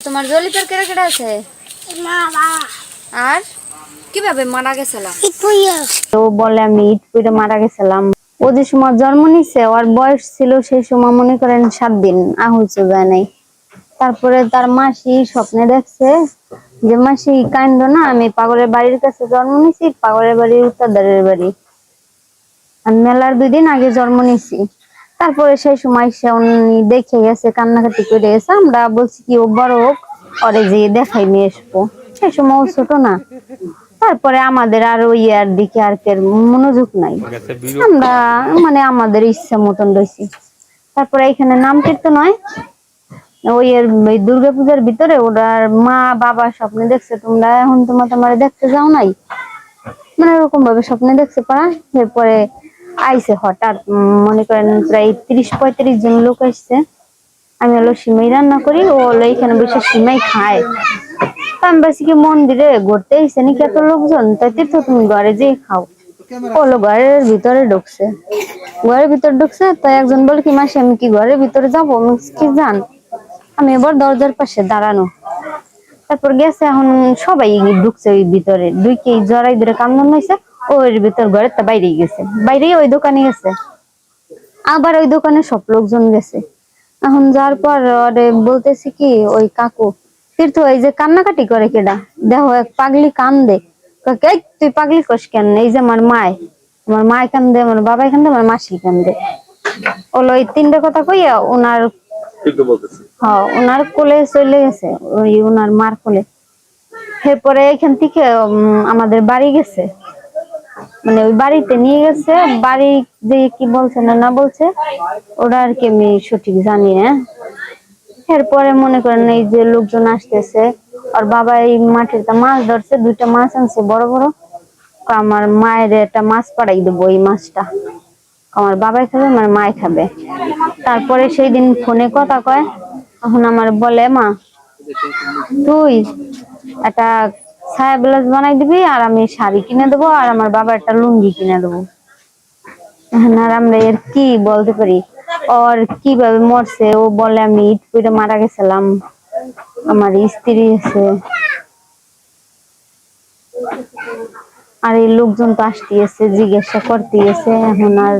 তোমার জলিপের কেটে কেটে আছে? আর? কীভাবে মারা গেছিলাম? ও বলে আমি ঈদ করে মারা গেছিলাম। ও যে সময় জন্ম নিছে ওর বয়স ছিল সেই সময় মনে করেন সাত দিন। আহুলছে যায় নাই। তারপরে তার মাসি স্বপ্নে দেখছে যে মাসি কান্দ না আমি পাগলের বাড়ির কাছে জন্ম নিছি পাগলের বাড়ির উত্তরদারের বাড়ি। আর মেলার দুই দিন আগে জন্ম নিছি। তারপরে সেই সময় সে উনি দেখে গেছে কান্নাকাটি করে গেছে। আমরা বলছি কি ও বড় হোক ওরে যে দেখাই নিয়ে আসব। সেই সময় ছোট না। তারপরে আমাদের আর ওই আর দিকে আর কের মনোযোগ নাই। আমরা মানে আমাদের ইচ্ছা মতন রয়েছি তারপরে এখানে নাম কীর্তন নয় ওই এর দুর্গাপূজার ভিতরে ওনার মা বাবা স্বপ্নে দেখছে তোমরা এখন তোমার তোমার দেখতে যাও নাই। মানে এরকম ভাবে স্বপ্নে দেখছে পারা এরপরে আইছে হঠাৎ মনে করেন প্রায় তিরিশ পঁয়ত্রিশ জন লোক আসছে। আমি হলো সিমাই রান্না করি, ও হলো এখানে বসে সিমাই খায়। আমি বলছি কি মন্দিরে ঘুরতে এসে নাকি এত লোকজন? তাই তীর্থ তুমি ঘরে যেয়ে খাও। হলো ঘরের ভিতরে ঢুকছে। ঘরের ভিতরে ঢুকছে, তাই একজন বলে কি, মাসি, আমি কি ঘরের ভিতরে যাব? কি জান? আমি এবার দরজার পাশে দাঁড়ানো। তারপর গেছে, এখন সবাই ঢুকছে ওই ভিতরে। ঢুকে জড়াই ধরে কান্দন হয়েছে। ওর ভিতর ঘরে তা বাইরেই গেছে। বাইরেই ওই দোকানে গেছে। আবার ওই দোকানে সব লোকজন গেছে। এখন যাওয়ার পর বলতেছি কি ওই কাকু তীর্থ এই যে কান্নাকাটি করে কেডা? দেখো এক পাগলি কান্দে। তুই পাগলি কস কেন? এই যে আমার মায়। আমার মায় কান্দে আমার বাবাই কান্দে আমার মাসি কান্দে। ওলো এই তিনটে কথা কইয়া ওনার হ্যাঁ ওনার কোলে চলে গেছে ওই ওনার মার কোলে। এরপরে এখান থেকে আমাদের বাড়ি গেছে। মানে ওই বাড়িতে নিয়ে গেছে, বাড়ি যে কি বলছে না না বলছে, ওটা আর কি আমি সঠিক জানি না। এরপরে মনে করেন এই যে লোকজন আসতেছে, আর বাবা এই মাঠের মাছ ধরছে, দুইটা মাছ আনছে, বড় বড়। আমার মায়ের একটা মাছ পাড়াই দেবো এই মাছটা। আমার বাবাই খাবে, আমার মায় খাবে। তারপরে সেই দিন ফোনে কথা কয়, তখন আমার বলে, মা, তুই একটা ছায়া ব্লাউজ বানাই দিবি আর আমি শাড়ি কিনে দেবো আর আমার বাবা একটা লুঙ্গি কিনে দেবো। এখন আর আমরা এর কি বলতে পারি? ওর কীভাবে মরছে, ও বলে আমি ঈদ করে মারা গেছিলাম। আমার স্ত্রী আছে। আর এই লোকজন তো আসতেছে জিজ্ঞাসা করতেছে এখন আর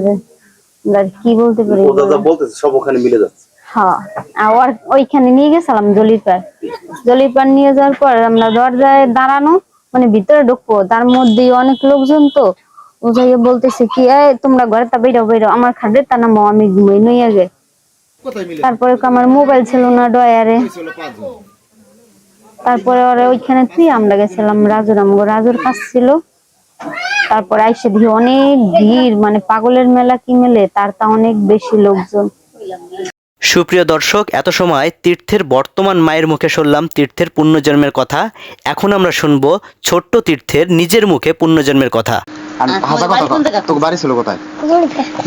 কি বলতে পারি? সব ওখানে মিলে যাচ্ছে। হ্যাঁ আর ওইখানে নিয়ে গেছিলাম জলিপার জলিপার নিয়ে যাওয়ার পর আমরা দরজায় দাঁড়ানো মানে ভিতরে ঢুকবো তার মধ্যে অনেক লোকজন তো। ও যাইয়ে বলতেছে কি এই তোমরা ঘরে তা বেরো বেরো আমার খাদ্যের তা নামো আমি ঘুমাই নই আগে তারপরে আমার মোবাইল ছিল না ডয়ারে তারপরে ওরা ওইখানে তুই আমরা গেছিলাম রাজুর আমগো রাজুর কাজ ছিল। তারপর আইসে দিয়ে অনেক ভিড় মানে পাগলের মেলা কি মেলে তার তা অনেক বেশি লোকজন। সুপ্রিয় দর্শক এত সময় তীর্থের বর্তমান মায়ের মুখে শুনলাম তীর্থের পুণ্যজন্মের কথা। এখন আমরা শুনব ছোট্ট তীর্থের নিজের মুখে পুণ্যজন্মের কথা। আর হাসা কথা তোর বাড়ি ছিল কোথায়?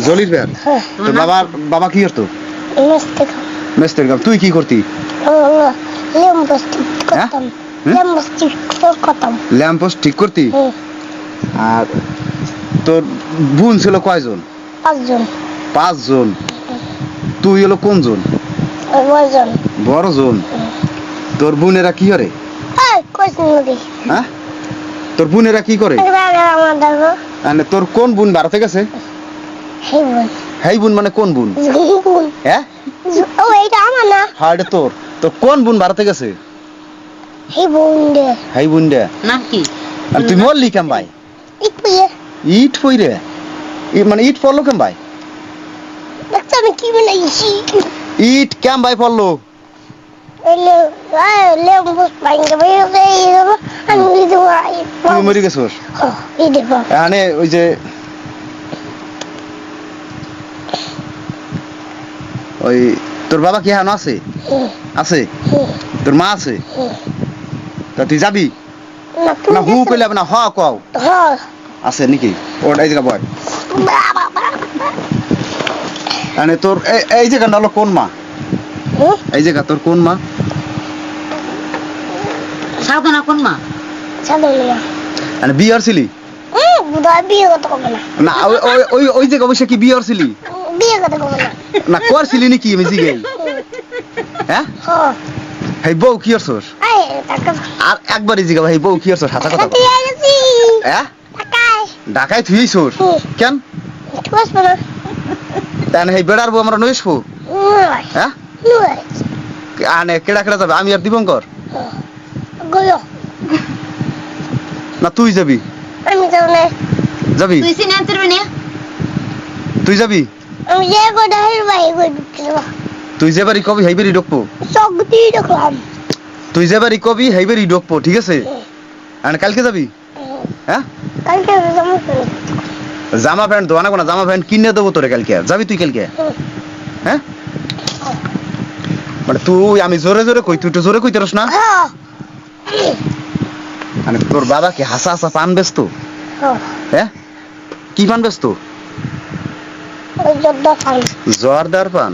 জলির বের তোর বাবার বাবা কি করতো? মেস্তের কাম তুই কি করতি? হ্যাঁ? ঠিক করতি? আর তোর বোন ছিল কয়জন? পাঁচজন। পাঁচজন। তুই হলো কোন জন? বড় জন তোর বোনেরা কি করে? এই কইছেন নদী হ্যাঁ? তোর বোনেরা কি করে? মানে তোর কোন বোন ভারতে গেছে? হেই বোন। মানে কোন বোন? বোন। হ্যাঁ? ও আমার না। হ্যাঁ এটা তোর। তো কোন বোন ভারতে গেছে? হেই বোন দে। হেই বোন দে। নাম কি? আর তুই মরলি কেম ভাই? একটু ইয়ে ইট পইরে? মানে ইট পড়ল কেম ভাই? আমি কি বানাইছি? ইট কেম ভাই পড়ল মরে গেছোস? এই দেখো এখানে ওই যে ওই তোর বাবা কি এখন আছে? আছে? তোর মা আছে? তা তুই যাবি? না হু কইলে না হ কও। আছে নাকি? ওর এই জায়গা বয়। মানে তোর এই- এই জায়গা হলো কোন মা? এই জায়গা তোর কোন মা? সাধনা কোন মা? চাদলিয়া মানে বিয়ে করতে না? না ওই- ওই- জায়গা অবশ্যই কি বিয়ে কবে না? না করছিলি নাকি আমি জিগে হ্যাঁ? হ্যাঁ হেই বউ কি এই টাকা আর একবারই জিগা ভাই বউ কি করছস হাসা কথা বল। দিয়ে গেছি হ্যাঁ? ঢাকায়। থুইছস হুম। কেন? তান বেড়ার বউ আমরা নইসবো হ্যাঁ? আনে কেডা কেডা যাবে? আমি আর দীপঙ্কর। না তুই যাবি? আমি যাও না। যাবি? তুই সিনে আনতে না? তুই যাবি? আমি যে হের ভাই তুই যে বাড়ি কবি হেইবারই ঢুকবো। চোখ দিয়ে ঢুকলাম। তুই যে বাড়ি কবি ঢুকবো ঠিক আছে? আর কালকে যাবি? হ্যাঁ। কালকে। জামা প্যান্ট দোয়ানা কোনা জামা প্যান্ট কিনে দেবো তোরে কালকে। যাবি তুই কালকে? হ্যাঁ? মানে তুই আমি জোরে জোরে কই তুই তো জোরে কই তোরস না? মানে তোর বাবা কি হাসা হাসা পান ব্যস্ত? হ্যাঁ? হ্যাঁ কি পান ব্যস্ত? তো জোয়ারদার পান?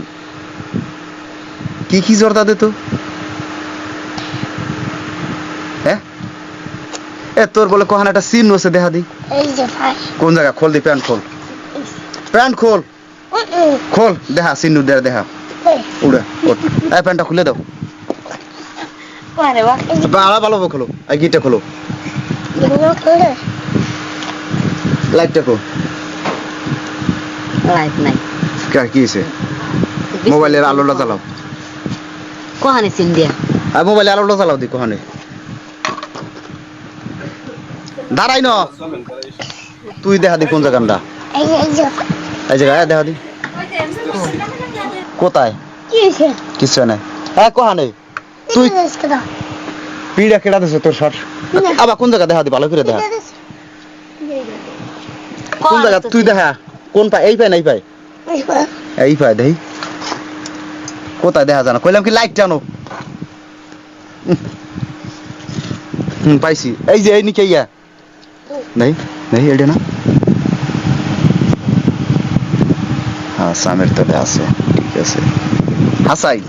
কি কি জর্দা দে তো? হ্যাঁ? এ তোর বলে কহান একটা সিন আছে দেখা দি। এই যে ভাই। কোন জায়গা? খোল দি প্যান্ট খোল। প্যান্ট খোল। খোল। দেখা সিন্নু দে দেখা উড়ে ওঠ। এই প্যান্টটা খুলে দাও। কোয়ারে বা ভালো ভালো খোলো এই গিটটা খোলো। লাইটটা খোল। লাইট নাই। কি হয়েছে মোবাইলের আলোটা জ্বালাও। কোহানে সিন দিয়া। আর মোবাইলের আলোটা জ্বালাও দি কহানে। দাঁড়াই ন। তুই দেখা দি কোন জায়গাটা। এই দেখা দি। কোথায়? কিছু নাই। হ্যাঁ কহানে তুই পিড়া কেডা দিছে তোর আবার কোন জায়গা দেখা দি? ভালো করে দেখা। কোন জায়গা? তুই দেখা। কোন পায়? এই পায় না, এই পায়? এই পায়, দেই। কোথায় দেখা জানো কইলাম কি লাইট টানো। পাইছি। এই যে, এই নিকে ইয়া। নেই? নেই এটা হ্যাঁ সামের তলে আছে ঠিক আছে। হাসাই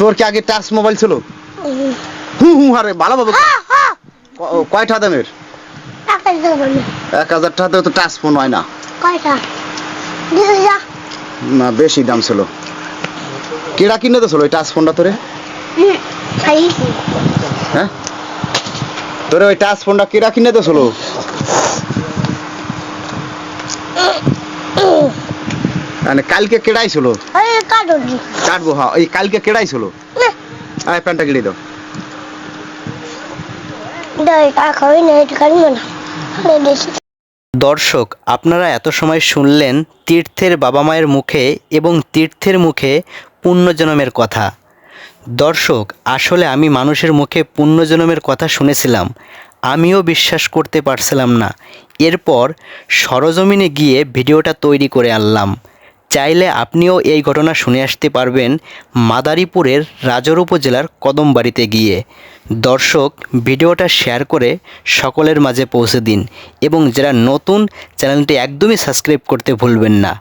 তোর কি আগে টাচ মোবাইল ছিল? হু হু হারে ভালো বাবু কয়টা দামের? এক হাজার টাকা তো টাচ ফোন হয় না। কয়টা? না বেশি দাম ছিল। কেডা কিনে তো ছিল ওই টাচ ফোনটা তোরে? হ্যাঁ? তোরে ওই টাচ ফোনটা কেডা কিনে তো ছিল মানে কালকে কেডাই ছিল? কাটবো হ্যাঁ এই কালকে কেডাই ছিল? আয় প্যান্টটা কিনে দাও। দর্শক আপনারা এত সময় শুনলেন তীর্থের বাবা মায়ের মুখে এবং তীর্থের মুখে পুণ্যজনমের কথা। দর্শক, আসলে আমি মানুষের মুখে পুণ্যজনমের কথা শুনেছিলাম। আমিও বিশ্বাস করতে পারছিলাম না। এরপর সরজমিনে গিয়ে ভিডিওটা তৈরি করে আনলাম। চাইলে আপনিও এই ঘটনা শুনে আসতে পারবেন মাদারীপুরের রাজর উপজেলার কদমবাড়িতে গিয়ে। দর্শক, ভিডিওটা শেয়ার করে সকলের মাঝে পৌঁছে দিন এবং যারা নতুন, চ্যানেলটি একদমই সাবস্ক্রাইব করতে ভুলবেন না।